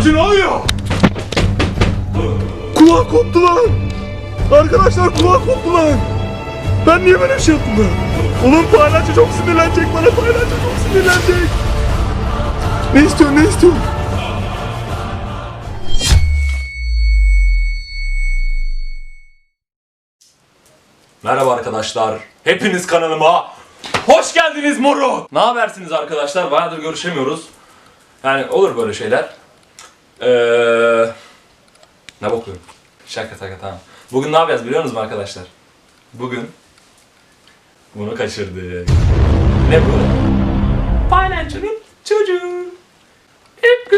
Acı ne oluyor? Kulağım koptu lan. Arkadaşlar kulağım koptu lan. Ben niye böyle bir şey yaptım lan? Oğlum paylaşçı çok sinirlenecek bana paylaşçı çok sinirlenecek. Ne istiyorsun ne istiyorsun? Merhaba arkadaşlar. Hepiniz kanalıma hoş geldiniz moru. Ne habersiniz arkadaşlar? Bayağıdır görüşemiyoruz. Yani olur böyle şeyler. Eee... Ne bakıyorum? Şaka şaka tamam. Bugün ne yapacağız biliyor musunuz arkadaşlar? Bugün bunu kaçırdık. Ne bu? Paylaşımın çocuğu. Hep.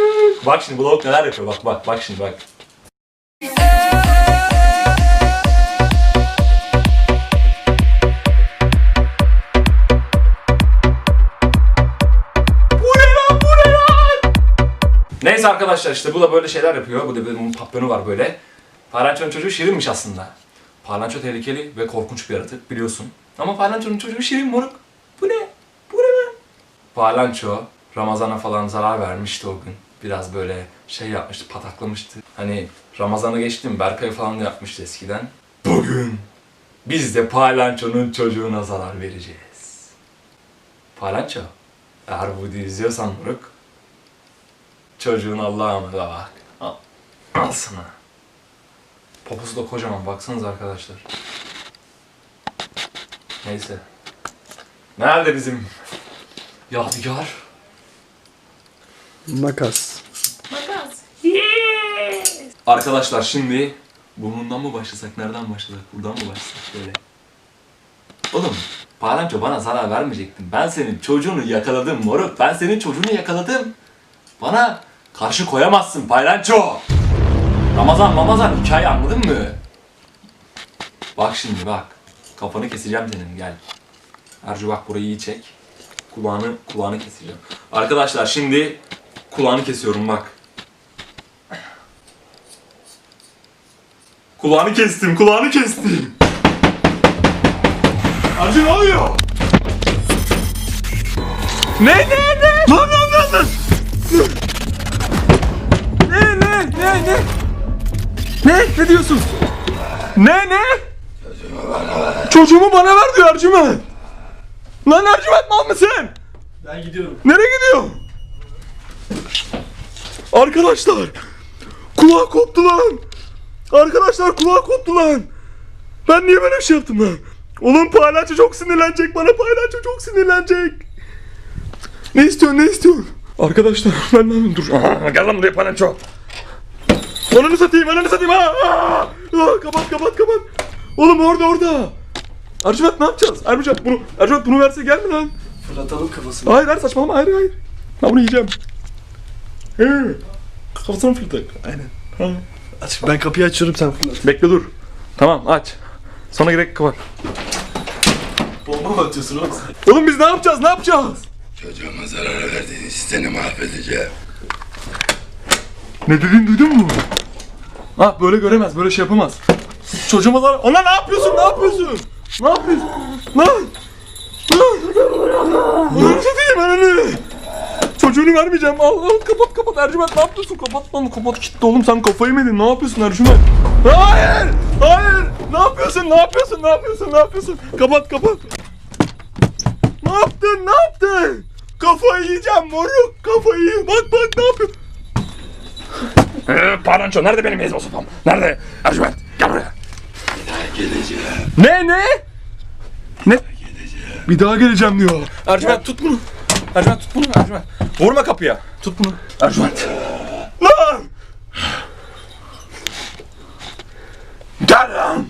Bak şimdi lavuk neler yapıyor bak bak bak şimdi bak. Neyse arkadaşlar işte bu da böyle şeyler yapıyor. Bu da bunun papyonu var böyle. Parançonun çocuğu şirinmiş aslında. Parlanço tehlikeli ve korkunç bir yaratık biliyorsun. Ama Parlanço'nun çocuğu şirin moruk. Bu ne? Bu ne lan? Parlanço Ramazan'a falan zarar vermişti o gün. Biraz böyle şey yapmıştı, pataklamıştı. Hani Ramazan'ı geçtim, Berkay falan da yapmıştı eskiden. Bugün biz de Parlanço'nun çocuğuna zarar vereceğiz. Parlanço, eğer bu videoyu izliyorsan moruk, çocuğun Allah'a emanet bak. Al, al sana. Poposu da kocaman baksanız arkadaşlar. Neyse. Nerede bizim Yadigar? Makas. Arkadaşlar şimdi burnundan mı başlasak, nereden başlasak, buradan mı başlasak böyle. Oğlum, Paranço bana zarar vermeyecektin. Ben senin çocuğunu yakaladım moruk. Ben senin çocuğunu yakaladım. Bana karşı koyamazsın Paylanço. Ramazan Ramazan hikaye anladın mı? Bak şimdi bak. Kafanı keseceğim senin gel. Ercü bak burayı iyi çek. Kulağını kulağını keseceğim. Arkadaşlar şimdi kulağını kesiyorum bak. Kulağını kestim, kulağını kestim. Acı ne oluyor? Ne ne ne? Lan lan lan lan. Ne? Diyorsun? Ne ne? Çocuğumu bana ver diyor Ercüment. Lan Ercüment mal mısın? Ben gidiyorum. Nereye gidiyor? Arkadaşlar kulağı koptu lan. Arkadaşlar kulağı koptu lan. Ben niye böyle bir şey yaptım lan? Oğlum paylaşçı çok sinirlenecek bana paylaşçı çok sinirlenecek. Ne istiyorsun ne istiyorsun? Arkadaşlar ben ne dur. Aa, gel lan buraya paylaşçı. Ananı satayım ananı satayım. Aa, aa, aa, kapat kapat kapat. Oğlum orada orada. Ercüment ne yapacağız? Ercüment bunu, Ercüment bunu verse gelme lan. Fırlatalım kafasını. Hayır hayır saçmalama hayır hayır. Ben bunu yiyeceğim. Hı. Kafasına fırlatak. Aynen. Tamam. Aç, ben kapıyı açıyorum sen fırlat. Bekle dur. Tamam aç. Sonra gerek kapat. Bomba mı atıyorsun oğlum sen? Oğlum biz ne yapacağız ne yapacağız? Çocuğuma zarar verdiğiniz seni mahvedeceğim. Ne dediğini duydun mu? Ha böyle göremez böyle şey yapamaz. Çocuğuma zarar... Ana ne yapıyorsun ne yapıyorsun? Ne yapıyorsun? Lan! Lan! Ananı satayım ananı! Çocuğunu vermeyeceğim. Al al kapat kapat Ercüment ne yapıyorsun? Kapat lan kapat kitle oğlum sen kafayı mı yedin? Ne yapıyorsun Ercüment? Hayır! Hayır! Ne yapıyorsun? Ne yapıyorsun? Ne yapıyorsun? Ne yapıyorsun? Kapat kapat. Ne yaptın? Ne yaptın? Kafayı yiyeceğim moruk. Kafayı. Bak bak ne yapıyorsun? Ee, Paranço nerede benim ezma sopam? Nerede? Ercüment gel buraya. Geleceğim. Ne ne? Ne? Bir daha geleceğim diyor. Ercüment tut bunu. Ercüment tut bunu Ercüment. Vurma kapıya. Tut bunu. Ercüment. Lan! Gel lan!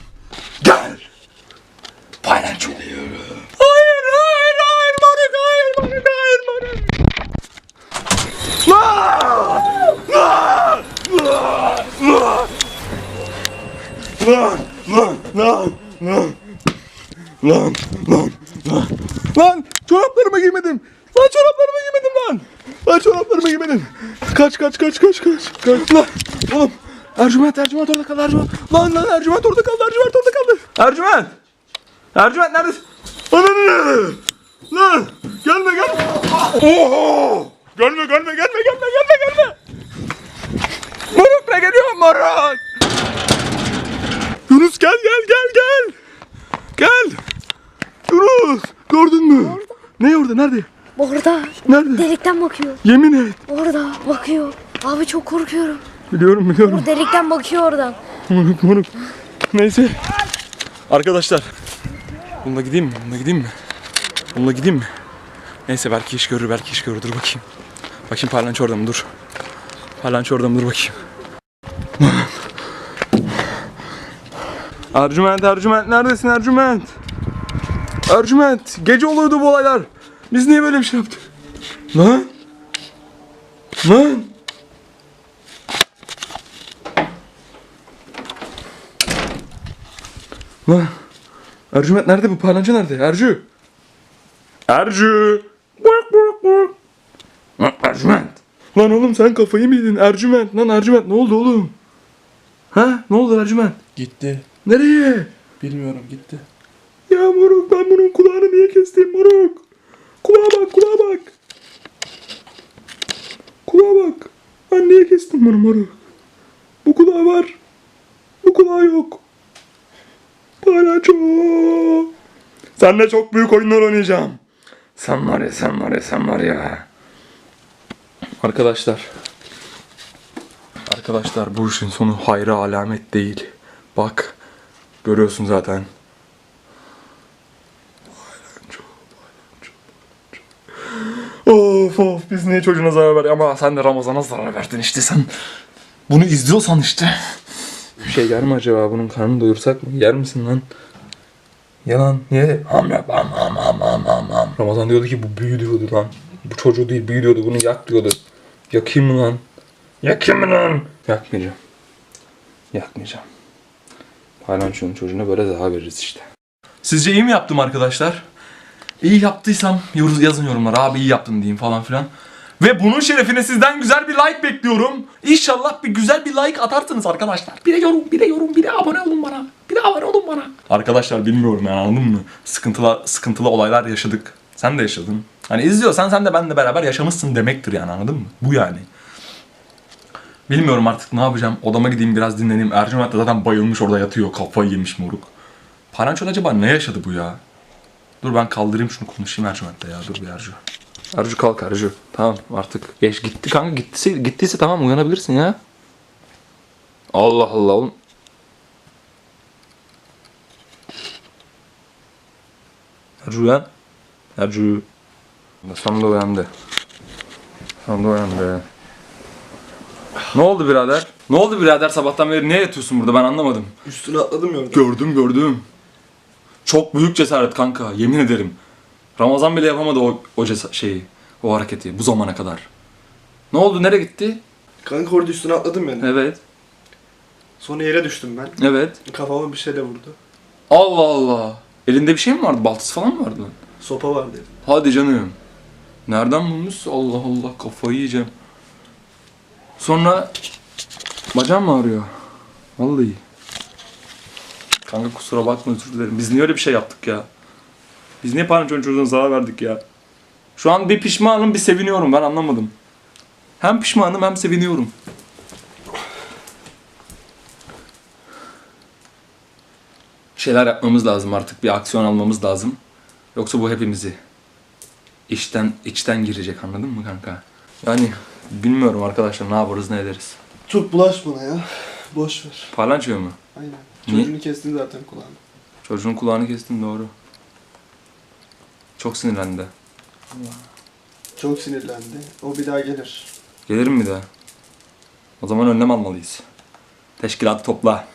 Gel! Paylaşçı. Hayır Lan lan lan lan. Lan lan lan. Lan çoraplarımı giymedim. Lan çoraplarımı giymedim lan. Lan çoraplarımı giymedim. Kaç kaç kaç kaç kaç. kaç. Lan oğlum. Ercüment Ercüment orada kaldı Ercüment. Lan lan Ercüment orada kaldı Ercüment orada kaldı. Ercüment. Ercüment neredesin? Ananı. Lan gelme gelme. Oho. Gelme gelme gelme gelme gelme. Nerede? Orada. Nerede? Delikten bakıyor. Yemin et. Orada bakıyor. Abi çok korkuyorum. Biliyorum biliyorum. O delikten bakıyor oradan. Moruk moruk. Neyse. Arkadaşlar. Bununla gideyim mi? Bununla gideyim mi? Bununla gideyim mi? Neyse belki iş görür, belki iş görür. Dur bakayım. Bakayım parlanço orada mı? Dur. Parlanço orada mı? Dur bakayım. Ercüment, Ercüment neredesin Ercüment? Ercüment, gece oluyordu bu olaylar. Biz niye böyle bir şey yaptık? Lan? Lan? Lan. Ercüment nerede bu? Parlanca nerede? Ercü. Ercü. Bak bak bak. Lan Ercüment. Lan oğlum sen kafayı mı yedin? Ercüment. Lan Ercüment ne oldu oğlum? Ha? Ne oldu Ercüment? Gitti. Nereye? Bilmiyorum gitti. Ya moruk ben bunun kulağını niye kestim moruk? Kulağa bak kulağa bak. Kulağa bak. Ben niye kestim bunu moruk? Bu kulağı var. Bu kulağı yok. Palaço. Seninle çok büyük oyunlar oynayacağım. Sen var ya sen var ya sen var ya. Arkadaşlar. Arkadaşlar bu işin sonu hayra alamet değil. Bak. Görüyorsun zaten. Of of biz niye çocuğuna zarar ver ama sen de Ramazan'a zarar verdin işte sen bunu izliyorsan işte. Bir şey yer mi acaba bunun karnını doyursak mı? Yer misin lan? Yalan ye. Ham yap ham ham ham ham ham ham. Ramazan diyordu ki bu büyü diyordu lan. Bu çocuğu değil büyü diyordu bunu yak diyordu. Yakayım mı lan? Yakayım mı lan? Yakmayacağım. Yakmayacağım. Paylanço'nun çocuğuna böyle zarar veririz işte. Sizce iyi mi yaptım arkadaşlar? İyi yaptıysam yazın yorumlara abi iyi yaptın diyeyim falan filan. Ve bunun şerefine sizden güzel bir like bekliyorum. İnşallah bir güzel bir like atarsınız arkadaşlar. Bir de yorum, bir de yorum, bir de abone olun bana. Bir de abone olun bana. Arkadaşlar bilmiyorum yani anladın mı? Sıkıntılı, sıkıntılı olaylar yaşadık. Sen de yaşadın. Hani izliyorsan sen de benle beraber yaşamışsın demektir yani anladın mı? Bu yani. Bilmiyorum artık ne yapacağım. Odama gideyim biraz dinleneyim. Ercüment de zaten bayılmış orada yatıyor. Kafayı yemiş moruk. Parançol acaba ne yaşadı bu ya? Dur ben kaldırayım şunu konuşayım Ercüment'le ya. Dur bir Ercü. Ercü kalk Ercü. Tamam artık. Geç gitti kanka gittiyse, gittiyse tamam uyanabilirsin ya. Allah Allah oğlum. Ercü uyan. Ercü. Sonunda uyandı. Sonunda uyandı. Ne oldu birader? Ne oldu birader sabahtan beri niye yatıyorsun burada ben anlamadım. Üstüne atladım ya. Gördüm gördüm. Çok büyük cesaret kanka yemin ederim. Ramazan bile yapamadı o, o cesa- şeyi, o hareketi bu zamana kadar. Ne oldu nereye gitti? Kanka orada üstüne atladım yani. Evet, Sonra yere düştüm ben. evet. Kafama bir şeyle vurdu. Allah Allah. Elinde bir şey mi vardı? Baltası falan mı vardı? Sopa vardı. Hadi canım. Nereden bulmuş? Allah Allah kafayı yiyeceğim. Sonra bacağım mı ağrıyor? Vallahi. Kanka kusura bakma özür dilerim. Biz niye öyle bir şey yaptık ya? Biz niye Panço'nun çocuğuna zarar verdik ya? Şu an bir pişmanım bir seviniyorum ben anlamadım. Hem pişmanım hem seviniyorum. Şeyler yapmamız lazım artık. Bir aksiyon almamız lazım. Yoksa bu hepimizi içten içten girecek anladın mı kanka? Yani bilmiyorum arkadaşlar ne yaparız ne ederiz. Çok bulaş bana ya. Boş ver. Parlançoya mu? Aynen. Çocuğunu kestin zaten kulağını. Çocuğun kulağını kestin doğru. Çok sinirlendi. Çok sinirlendi. O bir daha gelir. Gelirim bir daha. O zaman önlem almalıyız. Teşkilatı topla.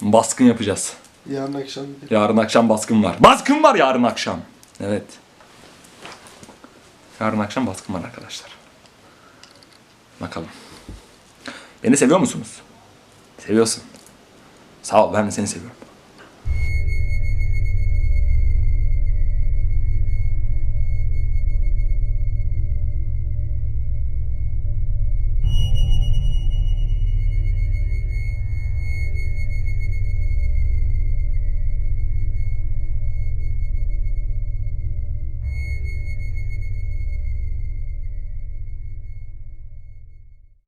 Baskın yapacağız. Yarın akşam gelir. Yarın akşam baskın var. Baskın var yarın akşam. Evet. Yarın akşam baskın var arkadaşlar. Bakalım. Beni seviyor musunuz? Seviyorsun. Sağ ol ben de seni seviyorum.